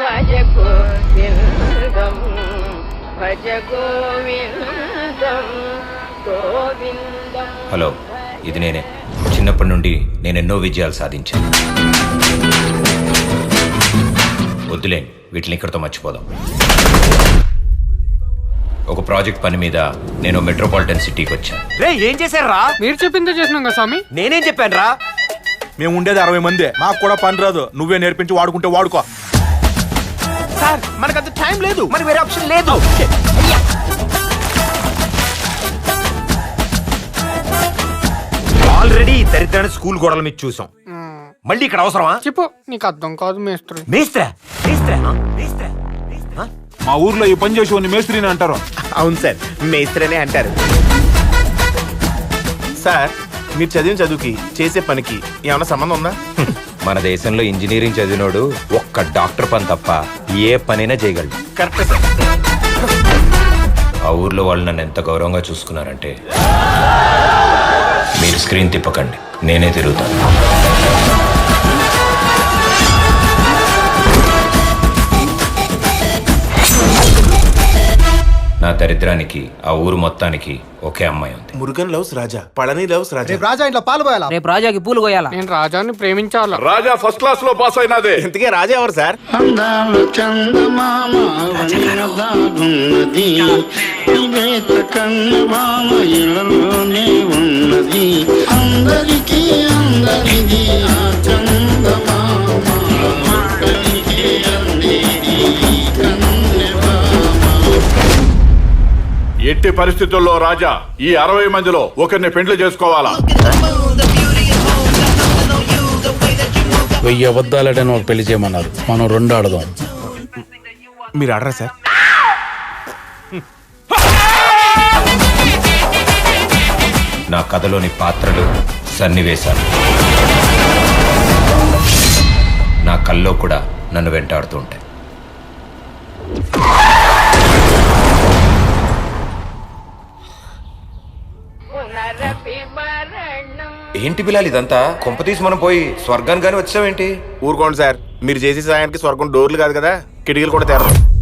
భజ గోవిందం భజ గోవిందం గోవిందం hello ఇది నేనే. చిన్నప్పటి నుండి నేను ఎన్నో విజయాలు సాధించాను. వద్దులే వీటిని ఇక్కడితో మర్చిపోదాం. ఒక ప్రాజెక్ట్ పని మీద నేను మెట్రోపాలిటన్ సిటీకి వచ్చాను. రే ఏం చేశారా మీరు చెప్పిందే చేసినాం కదా స్వామి. నేనేం చెప్పాను రా మేము ఉండేది అరవై మంది. మాకు కూడా పని రాదు. నువ్వే నేర్పించి వాడుకుంటే వాడుకో. సార్ మనకంత టైం లేదు. మరి వేరే ఆప్షన్ లేదు. ఆల్రెడీ ఈ దరిద్రాన్ని స్కూల్ గోడల మీద చూసాం. మళ్ళీ ఇక్కడ అవసరమా? చెప్పు నీకు అర్థం కాదు మేస్త్రి. మేస్త్రా? మేస్త్రా? మా ఊర్లో ఈ పని చేసి మేస్త్రిని అంటారు. అవును సార్ మేస్త్రనే అంటారు. సార్ మీరు చదివిన చదువుకి చేసే పనికి ఏమైనా సంబంధం ఉందా? మన దేశంలో ఇంజనీరింగ్ చదివినోడు ఒక్క డాక్టర్ పని తప్ప ఏ పనైనా చేయగలడు. Correct sir. ఆ ఊర్లో వాళ్ళు నన్ను ఎంత గౌరవంగా చూసుకున్నారంటే మీరు స్క్రీన్ తిప్పకండి నేనే తిరుగుతాను. నా దరిద్రానికి ఆ ఊరు మొత్తానికి ఒకే అమ్మాయి ఉంది. Murugan loves Raja Palani loves Raja. రాజా ఇంట్లో పాలు పోయాలా? రేపు రాజాకి పూలు కోయాలా నేను రాజాని ప్రేమించాలా? రాజా ఫస్ట్ క్లాస్లో పాస్ అయినదే. ఇంతకే రాజా ఎవరు సార్? అందాల చందమామ వన్నదాగున్నది ఇళ్ళలోనే ఎట్టి పరిస్థితుల్లో రాజా ఈ అరవై మందిలో ఒకరిని పెండ్లి చేసుకోవాలా? వెయ్యి అబద్ధాలటని ఒక పెళ్ళి చేయమన్నారు. మనం రెండు ఆడదాం. మీరు ఆడరా సార్? నా కథలోని పాత్రలు సన్నివేశాలు. నా కల్లో కూడా నన్ను వెంటాడుతూ ఉంటాయి. ఏంటి బిలాల్ ఇదంతా? కొంపతీసి మనం పోయి స్వర్గాన్ని కానీ వచ్చావేంటి? ఊరుకోండి సార్. మీరు చేసే సాయానికి స్వర్గం డోర్లు కాదు కదా? కిటికీలు కూడా తెరరు.